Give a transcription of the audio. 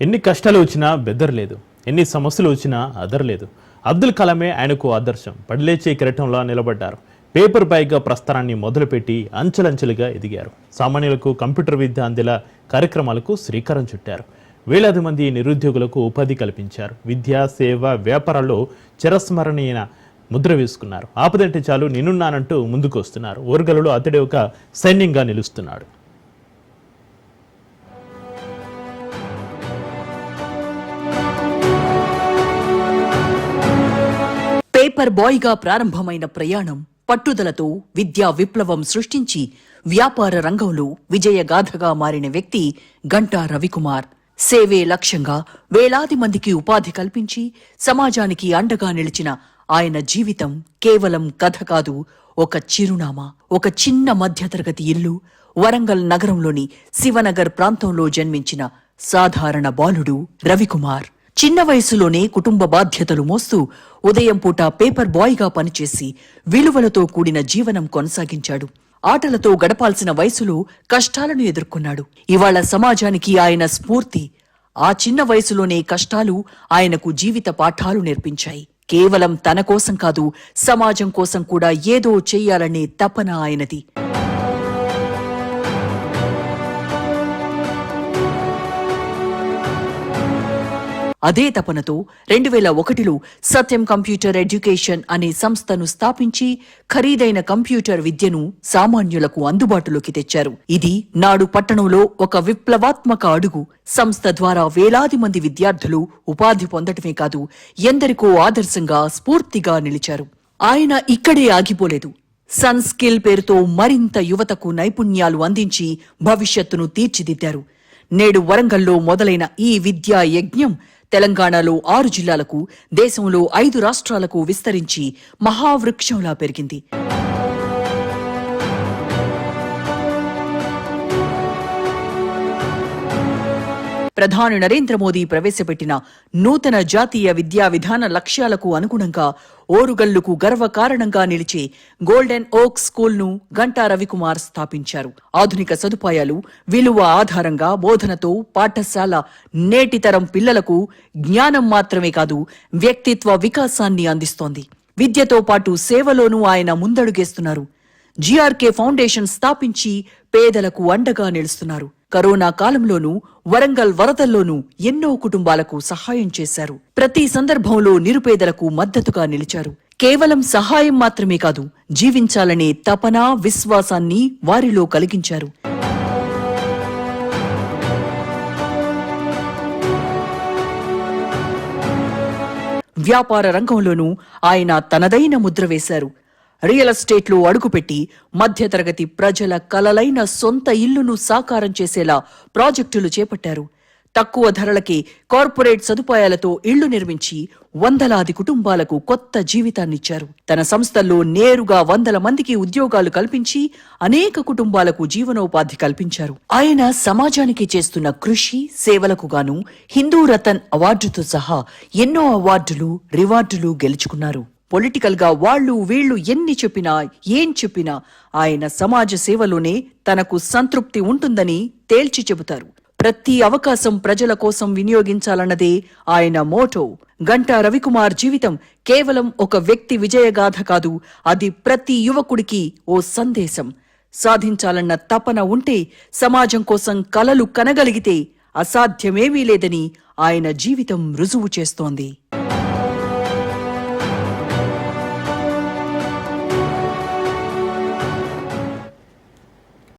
ఎన్ని కష్టాలు వచ్చినా బెదరలేదు ఎన్ని సమస్యలు వచ్చినా అదరలేదు అబ్దుల్ కలామే ఆయనకు ఆదర్శం. పడిలేచే కిరటంలో నిలబడ్డారు. పేపర్ బైగా ప్రస్థానాన్ని మొదలుపెట్టి అంచెలంచెలుగా ఎదిగారు. సామాన్యులకు కంప్యూటర్ విద్య అందేలా కార్యక్రమాలకు శ్రీకారం చుట్టారు. వేలాది మంది నిరుద్యోగులకు ఉపాధి కల్పించారు. విద్య సేవ వ్యాపారాల్లో చిరస్మరణీయ ముద్ర వేసుకున్నారు. ఆపదంటే చాలు నేనున్నానంటూ ముందుకు వస్తున్నారు ఓర్గలలో అతడే ఒక సైన్యంగా నిలుస్తున్నాడు. పేపర్ బాయ్గా ప్రారంభమైన ప్రయాణం పట్టుదలతో విద్యా విప్లవం సృష్టించి వ్యాపార రంగంలో విజయగాథగా మారిన వ్యక్తి గంటా రవికుమార్. సేవే లక్ష్యంగా వేలాది మందికి ఉపాధి కల్పించి సమాజానికి అండగా నిలిచిన ఆయన జీవితం కేవలం కథ కాదు ఒక చిరునామా ఒక చిన్న మధ్యతరగతి ఇల్లు వరంగల్ నగరంలోని శివనగర్ ప్రాంతంలో జన్మించిన సాధారణ బాలుడు రవికుమార్. చిన్న వయసులోనే కుటుంబ బాధ్యతలు మోస్తూ ఉదయం పూట పేపర్ బాయ్గా పనిచేసి విలువలతో కూడిన జీవనం కొనసాగించాడు. ఆటలతో గడపాల్సిన వయసులో కష్టాలను ఎదుర్కొన్నాడు. ఇవాళ సమాజానికి ఆయన స్ఫూర్తి. ఆ చిన్న వయసులోనే కష్టాలు ఆయనకు జీవిత పాఠాలు నేర్పించాయి. కేవలం తన కోసం కాదు సమాజం కోసం కూడా ఏదో చెయ్యాలనే తపన ఆయనది. అదే తపనతో రెండు వేల ఒకటిలో సత్యం కంప్యూటర్ ఎడ్యుకేషన్ అనే సంస్థను స్థాపించి ఖరీదైన కంప్యూటర్ విద్యను సామాన్యులకు అందుబాటులోకి తెచ్చారు. ఇది నాడు పట్టణంలో ఒక విప్లవాత్మక అడుగు. సంస్థ ద్వారా వేలాది మంది విద్యార్థులు ఉపాధి పొందటమే కాదు ఎందరికో ఆదర్శంగా స్ఫూర్తిగా నిలిచారు. ఆయన ఇక్కడే ఆగిపోలేదు. సన్ స్కిల్ పేరుతో మరింత యువతకు నైపుణ్యాలు అందించి భవిష్యత్తును తీర్చిదిద్దారు. నేడు వరంగల్లో మొదలైన ఈ విద్యా యజ్ఞం తెలంగాణలో ఆరు జిల్లాలకు దేశంలో ఐదు రాష్ట్రాలకు విస్తరించి మహావృక్షంలా పెరిగింది. ప్రధాని నరేంద్ర మోదీ ప్రవేశపెట్టిన నూతన జాతీయ విద్యా విధాన లక్ష్యాలకు అనుగుణంగా ఓరుగల్లుకు గర్వకారణంగా నిలిచే గోల్డెన్ ఓక్ స్కూల్ను గంటా రవికుమార్ స్థాపించారు. ఆధునిక సదుపాయాలు విలువ ఆధారంగా బోధనతో పాఠశాల నేటితరం పిల్లలకు జ్ఞానం మాత్రమే కాదు వ్యక్తిత్వ వికాసాన్ని అందిస్తోంది. విద్యతో పాటు సేవలోనూ ఆయన ముందడుగేస్తున్నారు. జీఆర్కే ఫౌండేషన్ స్థాపించి పేదలకు అండగా నిలుస్తున్నారు. కరోనా కాలంలోనూ వరంగల్ వరదల్లోనూ ఎన్నో కుటుంబాలకు సహాయం చేశారు. ప్రతి సందర్భంలో నిరుపేదలకు మద్దతుగా నిలిచారు. కేవలం సహాయం మాత్రమే కాదు జీవించాలనే తపన విశ్వాసాన్ని వారిలో కలిగించారు. వ్యాపార రంగంలోనూ ఆయన తనదైన ముద్ర వేశారు. రియల్ ఎస్టేట్లో అడుగుపెట్టి మధ్యతరగతి ప్రజల కలలైన సొంత ఇల్లును సాకారం చేసేలా ప్రాజెక్టులు చేపట్టారు. తక్కువ ధరలకే కార్పొరేట్ సదుపాయాలతో ఇళ్ళు నిర్మించి వందలాది కుటుంబాలకు కొత్త జీవితాన్నిచ్చారు. తన సంస్థల్లో నేరుగా వందల మందికి ఉద్యోగాలు కల్పించి అనేక కుటుంబాలకు జీవనోపాధి కల్పించారు. ఆయన సమాజానికి చేస్తున్న కృషి సేవలకు గాను హిందూ రతన్ అవార్డుతో సహా ఎన్నో అవార్డులు రివార్డులు గెలుచుకున్నారు. పొలిటికల్గా వాళ్ళు వీళ్ళు ఎన్ని చెప్పినా ఏం చెప్పినా ఆయన సమాజ సేవలోనే తనకు సంతృప్తి ఉంటుందని తేల్చి చెబుతారు. ప్రతి అవకాశం ప్రజల కోసం వినియోగించాలన్నదే ఆయన మోటో. గంటా రవికుమార్ జీవితం కేవలం ఒక వ్యక్తి విజయగాథ కాదు అది ప్రతి యువకుడికి ఓ సందేశం. సాధించాలన్న తపన ఉంటే సమాజం కోసం కలలు కనగలిగితే అసాధ్యమేమీ లేదని ఆయన జీవితం రుజువు చేస్తోంది.